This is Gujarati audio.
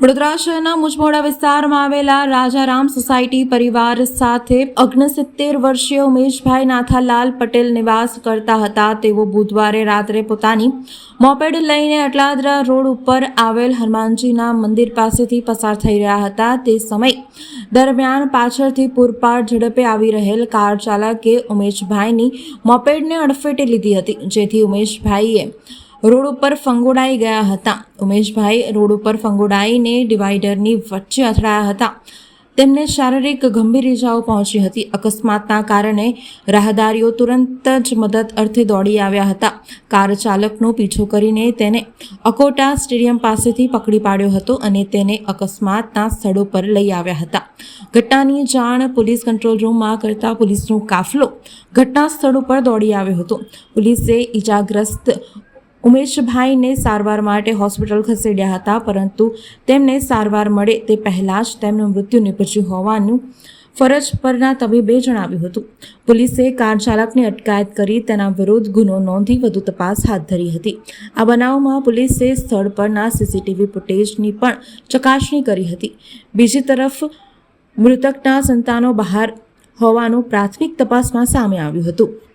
વડોદરા શહેરના મુજમોડા વિસ્તારમાં આવેલા રાજારામ સોસાયટી પરિવાર સાથે ઓગણસિત્તેર વર્ષીય ઉમેશભાઈ નાથાલાલ પટેલ નિવાસ કરતા હતા. તેઓ બુધવારે રાત્રે પોતાની મોપેડ લઈને અટલાદરા રોડ ઉપર આવેલ હનુમાનજીના મંદિર પાસેથી પસાર થઈ રહ્યા હતા. તે સમય દરમિયાન પાછળથી પૂરપાટ ઝડપે આવી રહેલ કાર ચાલકે ઉમેશભાઈની મોપેડને અડફેટે લીધી હતી, જેથી ઉમેશભાઈએ રોડ ઉપર ફંગોડાઈ ગયા હતા. ઉમેશભાઈ રોડ ઉપર ફંગોડાઈને ડિવાઈડરની વચ્ચે અથડાયા હતા. તેમને શારીરિક ગંભીર ઇજાઓ પહોંચી હતી. અકસ્માતના કારણે રાહદારીઓ તુરંત જ મદદ અર્થે દોડી આવ્યા હતા. કાર ચાલકનો પીછો કરીને તેને અકોટા સ્ટેડિયમ પાસેથી પકડી પાડ્યો હતો અને તેને અકસ્માતના સ્થળો પર લઈ આવ્યા હતા. ઘટનાની જાણ પોલીસ કંટ્રોલ રૂમમાં કરતા પોલીસનો કાફલો ઘટના સ્થળ ઉપર દોડી આવ્યો હતો. પોલીસે ઈજાગ્રસ્ત ઉમેશભાઈને સારવાર માટે હોસ્પિટલ ખસેડ્યા હતા, પરંતુ તેમને સારવાર મળે તે પહેલાં જ તેમનું મૃત્યુ નીપજ્યું હોવાનું ફરજ પરના તબીબે જણાવ્યું હતું. પોલીસે કાર ચાલકની અટકાયત કરી તેના વિરુદ્ધ ગુનો નોંધી વધુ તપાસ હાથ ધરી હતી. આ બનાવમાં પોલીસે સ્થળ પરના સીસીટીવી ફૂટેજની પણ ચકાસણી કરી હતી. બીજી તરફ, મૃતકના સંતાનો બહાર હોવાનું પ્રાથમિક તપાસમાં સામે આવ્યું હતું.